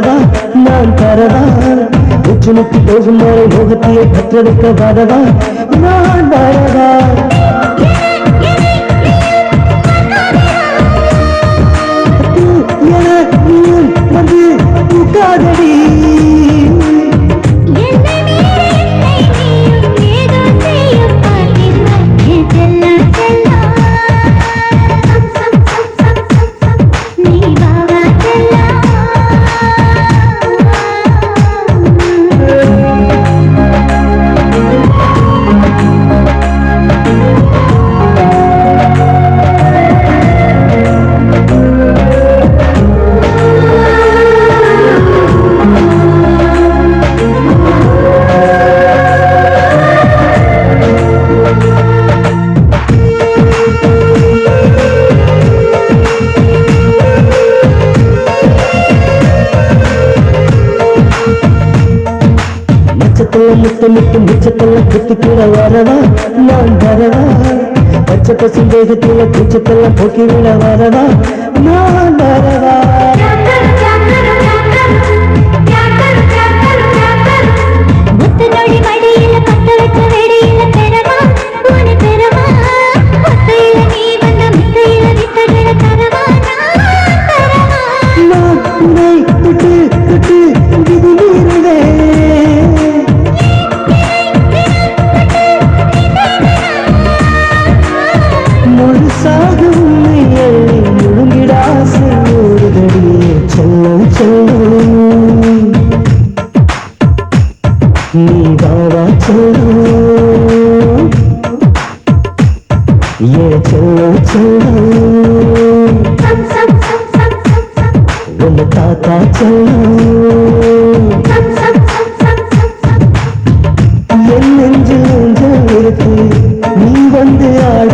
வரதா நான் தரதா? உச்சனுக்கு போகும் வரை முகத்தியை பற்றெடுக்க வரதா நான் முத்தெல்லாம் முத்தமிட்டு முச்சத்தெல்லாம் குத்திக்கிற வரவா? நான் வரவா? பச்சை பசும் வேகத்தில் பூச்சத்தெல்லாம் போக்கிவிட வரவா? நான் வரவா? నీదావా చూడు ఏ చెల్లు చూడు ఉన్న తాత చెల్లు என் நெஞ்சில் நெஞ்சம் இருக்கு நீ வந்து ஆட